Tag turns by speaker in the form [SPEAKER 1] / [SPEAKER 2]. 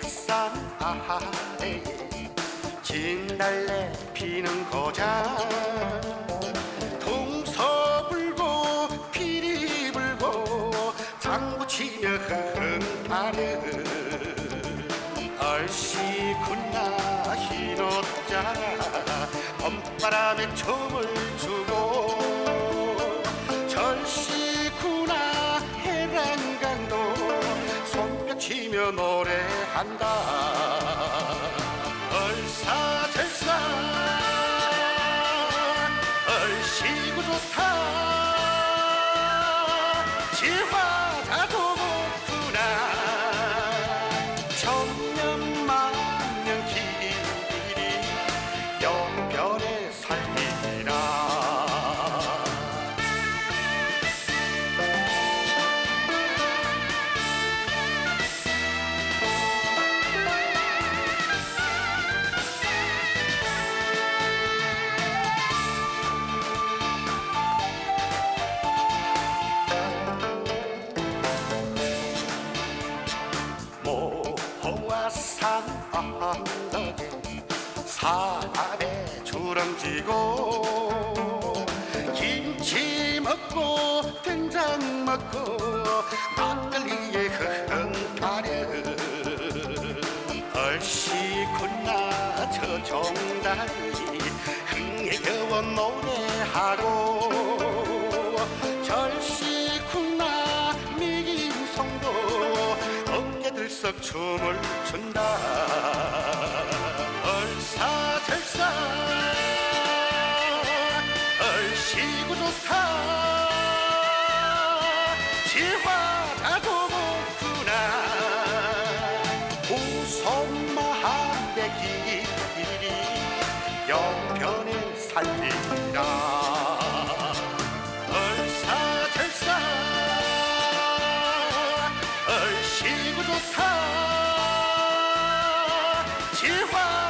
[SPEAKER 1] 산 아래에. 진달래 피는 거장 동서 불고 피리 불고 장구 치며 흥하려 얼씨구나 흰옷자. 봄바람에 춤을 노래한다. 얼사절사 얼씨구 좋다. 지화 사람의 주렁지고 김치 먹고 된장 먹고 막걸리에 흥하려 얼씨구나 저 종다리 흥에 겨워 노래하고 절씨구나 미김성도 어깨 들썩 춤을 지화가 좋구나. 우선마한대 길이 영변에 살리라. 얼사절사 얼씨구 좋다. 지화